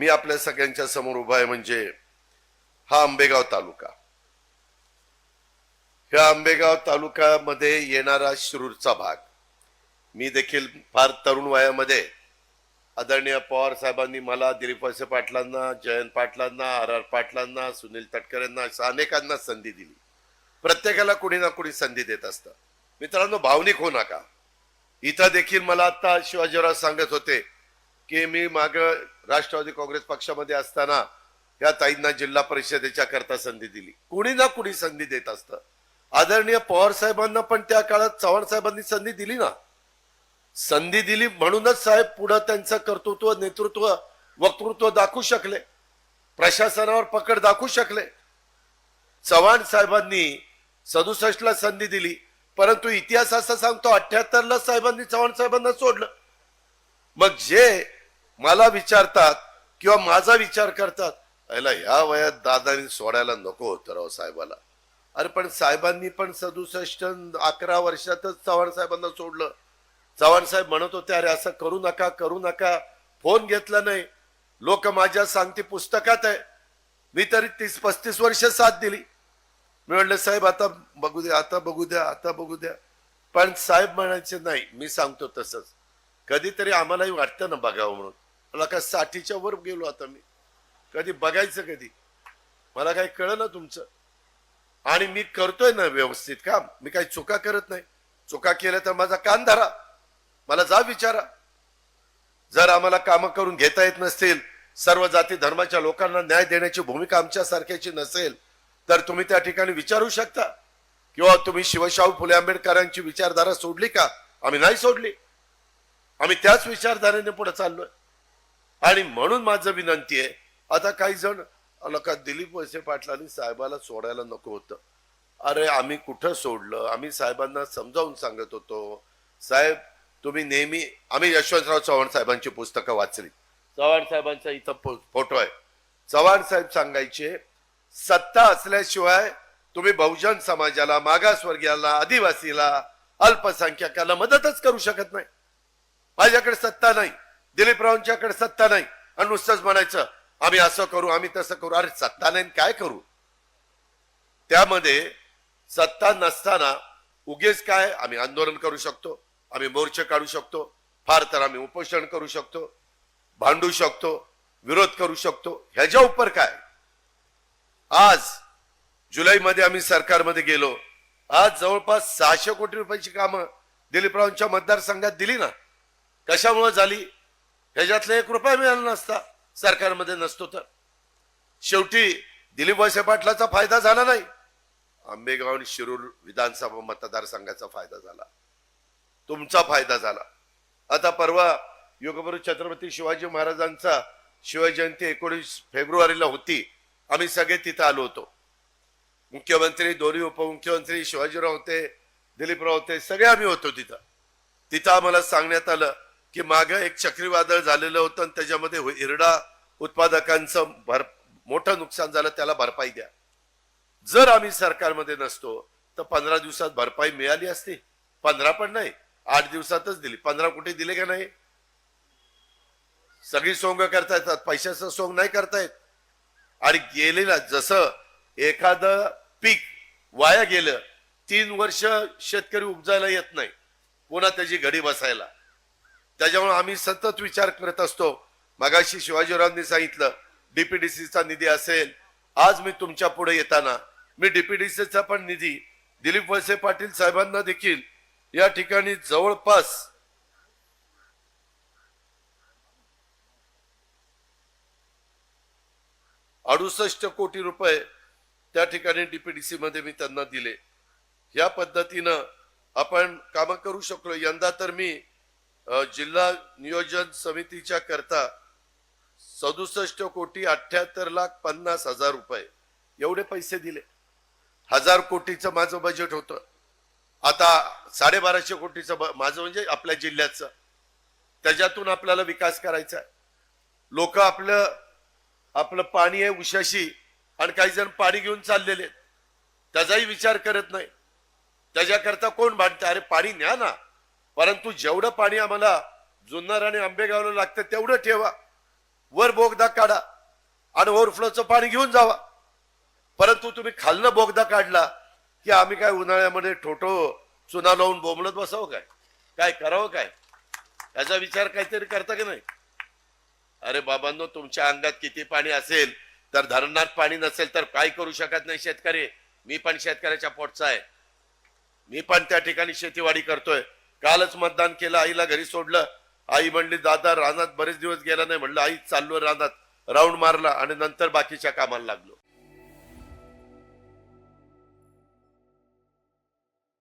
मी आपल्या सगळ्यांच्या समोर उभा आहे म्हणजे हा आंबेगाव तालुका. ह्या आंबेगाव तालुक्यामध्ये येणारा शिरूरचा भाग. मी देखील फार तरुण वयामध्ये आदरणीय पवार साहेबांनी मला दिलीप वळसे पाटलांना जयंत पाटलांना आर आर पाटलांना सुनील तटकरेंना अशा अनेकांना संधी दिली. प्रत्येकाला कुणी ना कुणी संधी देत असतं. मित्रांनो भावनिक हो नका. इथं देखील मला आता शिवाजीराव सांगत होते की मी माग राष्ट्रवादी काँग्रेस पक्षामध्ये असताना या ताईंना जिल्हा परिषदेच्या करता संधी दिली. कुणी ना कुणी संधी देत असतं. आदरणीय पवार साहेबांना पण त्या काळात चव्हाण साहेबांनी संधी दिली ना. संधी दिली म्हणूनच साहेब पुढं त्यांचं कर्तृत्व नेतृत्व वक्तृत्व दाखवू शकले. प्रशासनावर पकड दाखवू शकले. चव्हाण साहेबांनी सदुसष्ट ला संधी दिली. परंतु इतिहास असं सांगतो अठ्याहत्तर ला साहेबांनी चव्हाण साहेबांना सोडलं. मग जे मला विचारतात किंवा माझा विचार करतात याला ह्या वयात दादानी सोडायला नको होतं राव साहेबाला. अरे पण साहेबांनी पण सदुसष्ट अकरा वर्षातच चव्हाण साहेबांना सोडलं. चव्हाण साहेब म्हणत होते अरे असं करू नका करू नका फोन घेतला नाही. लोक माझ्या सांगते पुस्तकात आहे. मी तरी तीस पस्तीस वर्ष साथ दिली. मी म्हणलं साहेब आता बघू द्या आता बघू द्या आता बघू द्या. पण साहेब म्हणायचे नाही मी सांगतो तसंच. कधीतरी आम्हालाही वाटतं ना बघावं म्हणून. मला का साठीच्या वर गेलो आता मी. कधी बघायचं कधी? मला काही कळलं ना तुमचं. आणि मी करतोय ना व्यवस्थित काम. मी काही चुका करत नाही. चुका केल्या तर माझा कान धरा. मला जा विचारा. जर आम्हाला कामं करून घेता येत नसतील सर्व जाती धर्माच्या लोकांना न्याय देण्याची भूमिका आमच्या सारख्याची नसेल तर तुम्ही त्या ठिकाणी विचारू शकता. किंवा तुम्ही शिवशाहू फुले आंबेडकरांची विचारधारा सोडली का? आम्ही नाही सोडली. आम्ही त्याच विचारधारेने पुढे चाललोय. आणि म्हणून माझं विनंती आहे आता काही जण आला का दिलीप वळसे पाटलांनी साहेबाला सोडायला नको होतं. अरे आम्ही कुठं सोडलं? आम्ही साहेबांना समजावून सांगत होतो. साहेब तुम्ही नेहमी आम्ही यशवंतराव चव्हाण साहेबांची पुस्तकं वाचली. चव्हाण साहेबांचा इथं फोटो आहे. चव्हाण साहेब सांगायचे सत्ता असल्याशिवाय तुम्ही बहुजन समाजाला मागासवर्गीयाला आदिवासीला अल्पसंख्याकाला मदतच करू शकत नाही. माझ्याकडे सत्ता नाही. दिलीपरावांच्याकडे सत्ता नाही. आणि नुसतंच म्हणायचं आम्ही असं करू आम्ही तसं करू. अरे सत्ता नाही काय करू? त्यामध्ये सत्ता नसताना उगेच काय? आम्ही आंदोलन करू शकतो आम्ही मोर्चे काढू शकतो फार तर आम्ही उपोषण करू शकतो भांडू शकतो विरोध करू शकतो. ह्याच्या उपर काय? आज जुलैमध्ये आम्ही सरकारमध्ये गेलो. आज जवळपास सहाशे कोटी रुपयाची कामं दिलीपरावांच्या मतदारसंघात दिली ना? कशामुळे झाली? ह्याच्यातला एक रुपया मिळाला नसता. सरकारमध्ये नसतो तर. शेवटी दिलीप वळसे पाटलाचा फायदा झाला नाही. आंबेगाव आणि शिरूर विधानसभा मतदारसंघाचा फायदा झाला. तुमचा फायदा झाला. आता परवा योगगुरु छत्रपती शिवाजी महाराजांचा शिवजयंती एकोणीस फेब्रुवारीला होती. आम्ही सगळे तिथं आलो होतो. मुख्यमंत्री दोन्ही उपमुख्यमंत्री शिवाजीराव होते दिलीपराव होते सगळे आम्ही होतो तिथं. तिथं आम्हाला सांगण्यात आलं की मागं एक चक्रीवादळ झालेलं होतं आणि त्याच्यामध्ये हो- हिरडा उत्पादकांचं भर मोठं नुकसान झालं त्याला भरपाई द्या. जर आम्ही सरकारमध्ये नसतो तर पंधरा दिवसात भरपाई मिळाली असती. पंधरा पण नाही आठ दिवसातच दिली. पंधरा कुठे दिले का नाही? सगळी सोंग करता येतात पैशाचं सोंग नाही करता येत आणि गेलेला जसं एखादं पीक वाया गेलं तीन वर्ष शेतकरी उपजायला येत नाही. पुन्हा त्याची घडी बसायला. त्याच्यामुळे आम्ही सतत विचार करत असतो. मगाशी शिवाजीरावांनी सांगितलं डीपीडीसीचा निधी असेल आज मी तुमच्यापुढे येताना मी डीपीडीसीचा पण निधी दिलीप वळसे पाटील साहेबांना देखील या ठिकाणी जवळपास अडुसष्ट कोटी रुपये त्या ठिकाणी डीपीडीसी मध्ये मी त्यांना दिले. या पद्धतीनं आपण काम करू शकलो. यंदा तर मी जिल्हा नियोजन समितीच्या करता सदुसष्ट कोटी अठ्याहत्तर लाख पन्नास हजार रुपये. एवढे पैसे दिले. हजार कोटीचं माझं बजेट होतं. आता साडेबाराशे कोटीचं ब- माझं म्हणजे आपल्या जिल्ह्याचं. त्याच्यातून आपल्याला विकास करायचा आहे. लोक आपलं आपलं पाणी आहे उशाशी आणि काही जण पाणी घेऊन चाललेले आहेत. त्याचाही विचार करत नाही. त्याच्याकरता कोण भांडते? अरे पाणी न्या ना. परंतु जेवढं पाणी आम्हाला जुन्नर आणि आंबेगावला लागतं तेवढं ठेवा. वर बोगदा काढा आणि ओव्हरफ्लोचं पाणी घेऊन जावा. परंतु तुम्ही खालनं बोगदा काढला की आम्ही काय उन्हाळ्यामध्ये ठोठो चुना लावून बोंबलत बसावं काय? काय करावं काय? याचा विचार काहीतरी करता की नाही? अरे बाबांनो तुमच्या अंगात किती पाणी असेल तर धरणात पाणी नसेल तर काय करू शकत नाही शेतकरी. मी पण शेतकऱ्याच्या पोटचा आहे. मी पण त्या ठिकाणी शेतीवाडी करतोय. कालच मतदान केलं आईला घरी सोडलं. आई म्हणली दादा रानात बरेच दिवस गेला नाही. म्हणलं आई चाललो रानात. राऊंड मारला आणि नंतर बाकीच्या कामाला लागलो.